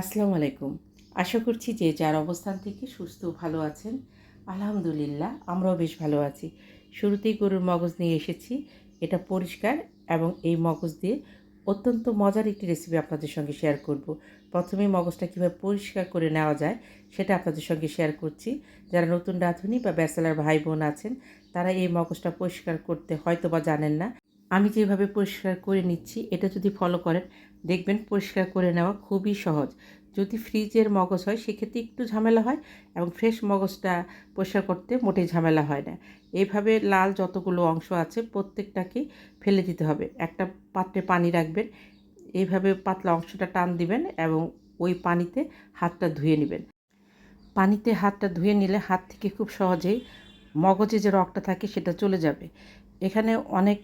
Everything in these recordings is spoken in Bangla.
আসসালামু আলাইকুম। আশা করছি যে যার অবস্থান থেকে সুস্থ ভালো আছেন, আলহামদুলিল্লাহ আমরাও বেশ ভালো আছি। শুরুতেই গরুর মগজ নিয়ে এসেছি। এটা পরিষ্কার এবং এই মগজ দিয়ে অত্যন্ত মজার একটি রেসিপি আপনাদের সঙ্গে শেয়ার করব। প্রথমে মগজটা কীভাবে পরিষ্কার করে নেওয়া যায় সেটা আপনাদের সঙ্গে শেয়ার করছি। যারা নতুন রাঁধুনি বা ব্যাচেলার ভাই বোন আছেন, তারা এই মগজটা পরিষ্কার করতে হয়তো বা জানেন না। আমি যেভাবে পরিষ্কার করে নিচ্ছি, এটা যদি ফলো করেন, দেখবেন পরিষ্কার করে নেওয়া খুবই সহজ। যদি ফ্রিজের মগজ হয়, সেক্ষেত্রে একটু ঝামেলা হয় এবং ফ্রেশ মগজটা পরিষ্কার করতে মোটেই ঝামেলা হয় না। এইভাবে লাল যতগুলো অংশ আছে, প্রত্যেকটাকে ফেলে দিতে হবে। একটা পাত্রে পানি রাখবেন এইভাবে পাতলা অংশটা টান দিবেন এবং ওই পানিতে হাতটা ধুয়ে নেবেন। পানিতে হাতটা ধুয়ে নিলে হাত থেকে খুব সহজেই মগজে যে রগটা থাকে, সেটা চলে যাবে। এখানে অনেক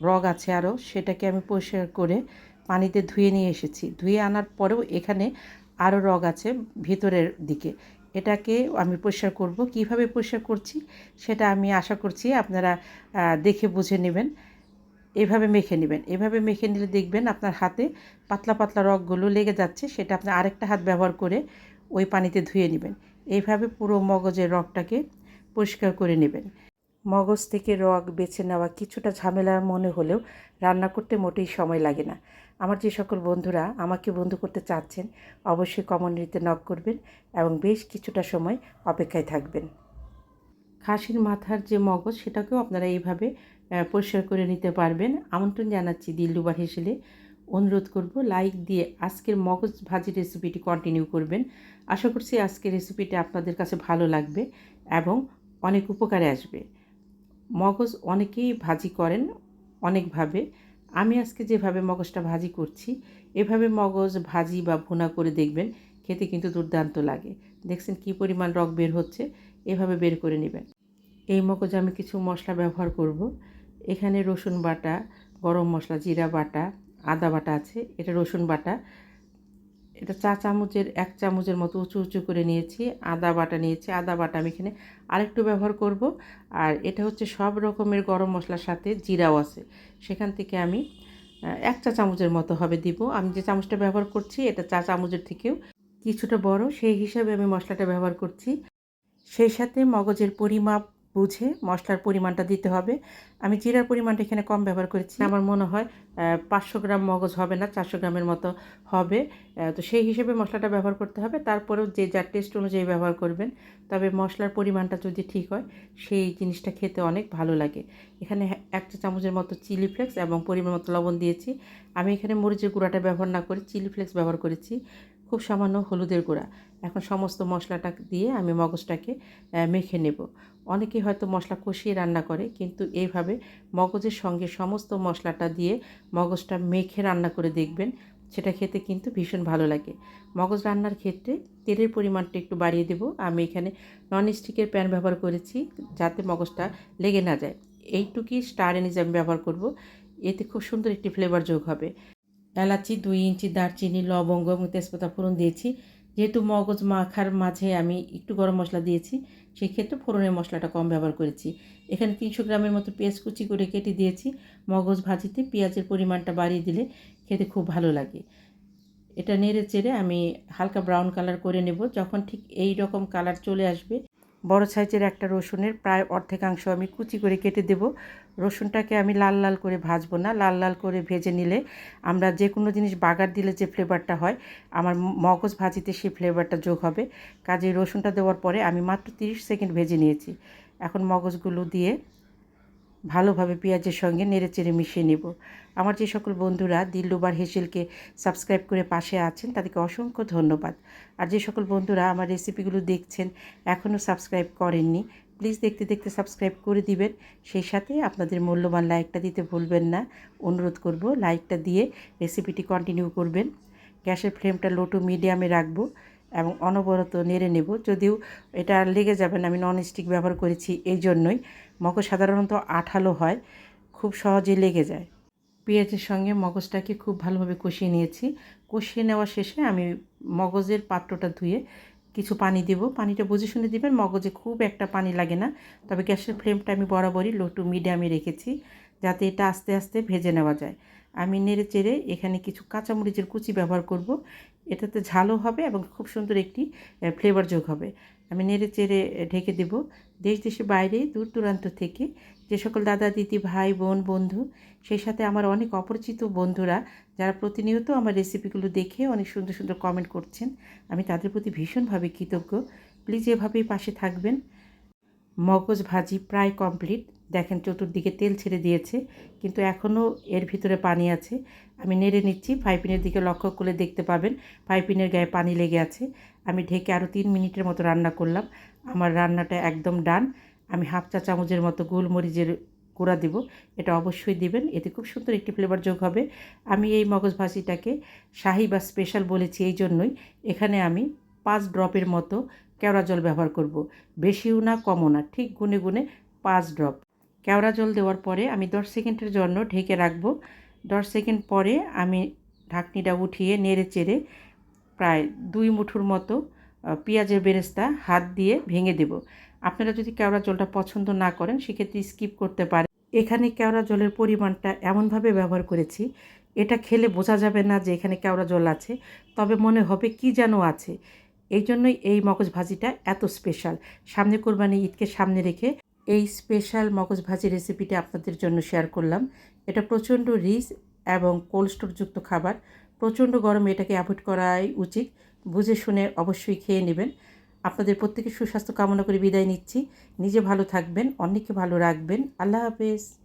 রগ আছে আরও, সেটাকে আমি পরিষ্কার করে পানিতে ধুয়ে নিয়ে এসেছি। ধুয়ে আনার পরেও এখানে আরও রগ আছে ভিতরের দিকে। এটাকে আমি পরিষ্কার করব। কীভাবে পরিষ্কার করছি সেটা আমি আশা করছি আপনারা দেখে বুঝে নেবেন। এভাবে মেখে নেবেন। এভাবে মেখে নিলে দেখবেন আপনার হাতে পাতলা পাতলা রগগুলো লেগে যাচ্ছে, সেটা আপনি আরেকটা হাত ব্যবহার করে ওই পানিতে ধুয়ে নেবেন। এইভাবে পুরো মগজের রগটাকে পরিষ্কার করে নেবেন। মগজ থেকে রগ বেছে নেওয়া কিছুটা ঝামেলা মনে হলেও রান্না করতে মোটেই সময় লাগে না। আমার যে সকল বন্ধুরা আমাকে বন্ধু করতে চাচ্ছেন, অবশ্যই কমিউনিটিতে নক করবেন এবং বেশ কিছুটা সময় অপেক্ষায় থাকবেন। খাসির মাথার যে মগজ, সেটাকেও আপনারা এইভাবে পরিষ্কার করে নিতে পারবেন। আমন্ত্রণ জানাচ্ছি দিল্লুবার হেসেলে। অনুরোধ করব লাইক দিয়ে আজকের মগজ ভাজি রেসিপিটি কন্টিনিউ করবেন। আশা করছি আজকের রেসিপিটি আপনাদের কাছে ভালো লাগবে এবং অনেক উপকারে আসবে। মগজ অনেকেই ভাজি করেন অনেকভাবে। আমি আজকে যেভাবে মগজটা ভাজি করছি, এভাবে মগজ ভাজি বা ভুনা করে দেখবেন, খেতে কিন্তু দুর্দান্ত লাগে। দেখছেন কি পরিমাণ রক বের হচ্ছে, এভাবে বের করে নেবেন। এই মগজ আমি কিছু মশলা ব্যবহার করব। এখানে রসুন বাটা, গরম মশলা, জিরা বাটা, আদা বাটা আছে, এটা রসুন বাটা। এটা চা চামচের এক চামচের মতো উঁচু উঁচু করে নিয়েছি, আদা বাটা নিয়েছি। আদা বাটা আমি এখানে আরেকটু ব্যবহার করব। আর এটা হচ্ছে সব রকমের গরম মশলার সাথে জিরাও আছে। সেখান থেকে আমি এক চা চামচের মতো হবে দিব। আমি যে চামচটা ব্যবহার করছি, এটা চা চামচের থেকেও কিছুটা বড়। সেই হিসাবে আমি মশলাটা ব্যবহার করছি। সেই সাথে মগজের পরিমাপ বুঝে মশলার পরিমাণটা দিতে হবে। আমি জিরার পরিমাণটা এখানে কম ব্যবহার করেছি। আমার মনে হয় পাঁচশো গ্রাম মগজ হবে না, চারশো গ্রামের মতো হবে। তো সেই হিসেবে মশলাটা ব্যবহার করতে হবে। তারপরেও যে যার টেস্ট অনুযায়ী ব্যবহার করবেন, তবে মশলার পরিমাণটা যদি ঠিক হয়, সেই জিনিসটা খেতে অনেক ভালো লাগে। এখানে এক চা চামচের মতো চিলি ফ্লেক্স এবং পরিমাণ মতো লবণ দিয়েছি। আমি এখানে মরিচের গুঁড়াটা ব্যবহার না করে চিলি ফ্লেক্স ব্যবহার করেছি। খুব সামান্য হলুদের গুঁড়া। এখন সমস্ত মশলাটা দিয়ে আমি মগজটাকে মেখে নেব। অনেকে হয়তো মশলা কষিয়ে রান্না করে, কিন্তু এইভাবে মগজের সঙ্গে সমস্ত মশলাটা দিয়ে মগজটা মেখে রান্না করে দেখবেন, সেটা খেতে কিন্তু ভীষণ ভালো লাগে। মগজ রান্নার ক্ষেত্রে তেলের পরিমাণটা একটু বাড়িয়ে দেব। আমি এখানে নন স্টিকের প্যান ব্যবহার করেছি, যাতে মগজটা লেগে না যায়। এইটুকুই স্টার এনিজ আমি ব্যবহার করব। এতে খুব সুন্দর একটি ফ্লেভার যোগ হবে। এলাচি, দুই ইঞ্চি দারচিনি, লবঙ্গ এবং তেজপাতা ফোড়ন দিয়েছি। যেহেতু মগজ মাখার মাঝে আমি একটু গরম মশলা দিয়েছি সেই ক্ষেত্রে ফোড়নের মশলাটা কম ব্যবহার করেছি। এখানে তিনশো গ্রামের মতো পেঁয়াজ কুচি করে কেটে দিয়েছি। মগজ ভাজিতে পেঁয়াজের পরিমাণটা বাড়িয়ে দিলে খেতে খুব ভালো লাগে। এটা নেড়ে চেড়ে আমি হালকা ব্রাউন কালার করে নেব। যখন ঠিক এই রকম কালার চলে আসবে, বড় সাইজের একটা রসুনের প্রায় অর্ধেকাংশ আমি কুচি করে কেটে দেব। রসুনটাকে আমি লাল লাল করে ভাজবো না। লাল লাল করে ভেজে নিলে আমরা যে কোনো জিনিস বাগার দিলে যে ফ্লেভারটা হয়, আমার মগজ ভাজিতে সেই ফ্লেভারটা যোগ হবে। কাজে রসুনটা দেওয়ার পরে আমি মাত্র তিরিশ সেকেন্ড ভেজে নিয়েছি। এখন মগজগুলো দিয়ে ভালোভাবে পেঁয়াজের সঙ্গে নেড়ে চেড়ে মিশিয়ে নেব। আমার যে সকল বন্ধুরা দিল্লুবার হেসেলকে সাবস্ক্রাইব করে পাশে আছেন, তাদেরকে অসংখ্য ধন্যবাদ। আর যে সকল বন্ধুরা আমার রেসিপিগুলো দেখছেন, এখনও সাবস্ক্রাইব করেননি প্লিজ দেখতে দেখতে সাবস্ক্রাইব করে দিবেন। সেই সাথে আপনাদের মূল্যবান লাইকটা দিতে ভুলবেন না। অনুরোধ করব লাইকটা দিয়ে রেসিপিটি কন্টিনিউ করবেন। গ্যাসের ফ্লেমটা লো টু মিডিয়ামে রাখব এবং অনবরত নেড়ে নেব। যদিও এটা লেগে যাবে না, আমি ননস্টিক ব্যবহার করেছি এই জন্যই মগজ সাধারণত আঠালো হয়, খুব সহজে লেগে যায়। পেঁয়াজের সঙ্গে মগজটাকে খুব ভালোভাবে কষিয়ে নিয়েছি। কষিয়ে নেওয়া শেষে আমি মগজের পাত্রটা ধুয়ে কিছু পানি দেব। পানিটা বুঝে শুনে দেবেন, মগজে খুব একটা পানি লাগে না। তবে গ্যাসের ফ্লেমটা আমি বরাবরই লো টু মিডিয়ামে রেখেছি, যাতে এটা আস্তে আস্তে ভেজে নেওয়া যায়। আমি নেড়ে চেড়ে এখানে কিছু কাঁচামরিচের কুচি ব্যবহার করব। এটাতে ঝালও হবে এবং খুব সুন্দর একটি ফ্লেভার যোগ হবে। আমি নেড়ে চেড়ে ঢেকে দেব। দেশ দেশে বাইরে দূর দূরান্ত থেকে যে সকল দাদা, দিদি, ভাই, বোন, বন্ধু, সেই সাথে আমার অনেক অপরিচিত বন্ধুরা যারা প্রতিনিয়ত আমার রেসিপিগুলো দেখে অনেক সুন্দর সুন্দর কমেন্ট করছেন, আমি তাদের প্রতি ভীষণভাবে কৃতজ্ঞ। প্লিজ এভাবেই পাশে থাকবেন। মগজ ভাজি প্রায় কমপ্লিট দেখেন চতুর্দিকে তেল ছেড়ে দিয়েছে, কিন্তু এখনও এর ভিতরে পানি আছে। আমি নেড়ে নিচ্ছি পাইপিনের দিকে লক্ষ্য করে দেখতে পাবেন পাইপিনের গায়ে পানি লেগে আছে। আমি ঢেকে আরও তিন মিনিটের মতো রান্না করলাম। আমার রান্নাটা একদম ডান আমি হাফ চা চামচের মতো গোলমরিচের গুঁড়া দিব। এটা অবশ্যই দিবেন। এতে খুব সুন্দর একটি ফ্লেভার যোগ হবে। আমি এই মগজ ভাজিটাকে শাহি বা স্পেশাল বলেছি এই জন্যই। এখানে আমি পাঁচ ড্রপের মতো কেওড়া জল ব্যবহার করব। বেশিও না, কমও না, ঠিক গুনে গুনে পাঁচ ড্রপ কেওড়া জল দেওয়ার পরে আমি দশ সেকেন্ডের জন্য ঢেকে রাখব। দশ সেকেন্ড পরে আমি ঢাকনিটা উঠিয়ে নেড়ে চেড়ে প্রায় দুই মুঠোর মতো পেঁয়াজের বেরেস্তা হাত দিয়ে ভেঙে দেব। আপনারা যদি কেওড়া জলটা পছন্দ না করেন, সেক্ষেত্রে স্কিপ করতে পারেন। এখানে কেওড়া জলের পরিমাণটা এমনভাবে ব্যবহার করেছি, এটা খেলে বোঝা যাবে না যে এখানে কেওড়া জল আছে, তবে মনে হবে কি যেন আছে। এই জন্যই এই মগজ ভাজিটা এত স্পেশাল সামনে কোরবানি ঈদকে সামনে রেখে এই স্পেশাল মগজ ভাজি রেসিপিটা আপনাদের জন্য শেয়ার করলাম। এটা প্রচণ্ড রিচ এবং কোল্ড খাবার। প্রচণ্ড গরমে এটাকে অ্যাভয়েড করাই উচিত। বুঝে শুনে অবশ্যই খেয়ে নেবেন। আপনাদের প্রত্যেকের সুস্বাস্থ্য কামনা করে বিদায় নিচ্ছি। নিজে ভালো থাকবেন, অন্যকে ভালো রাখবেন। আল্লাহ হাফেজ।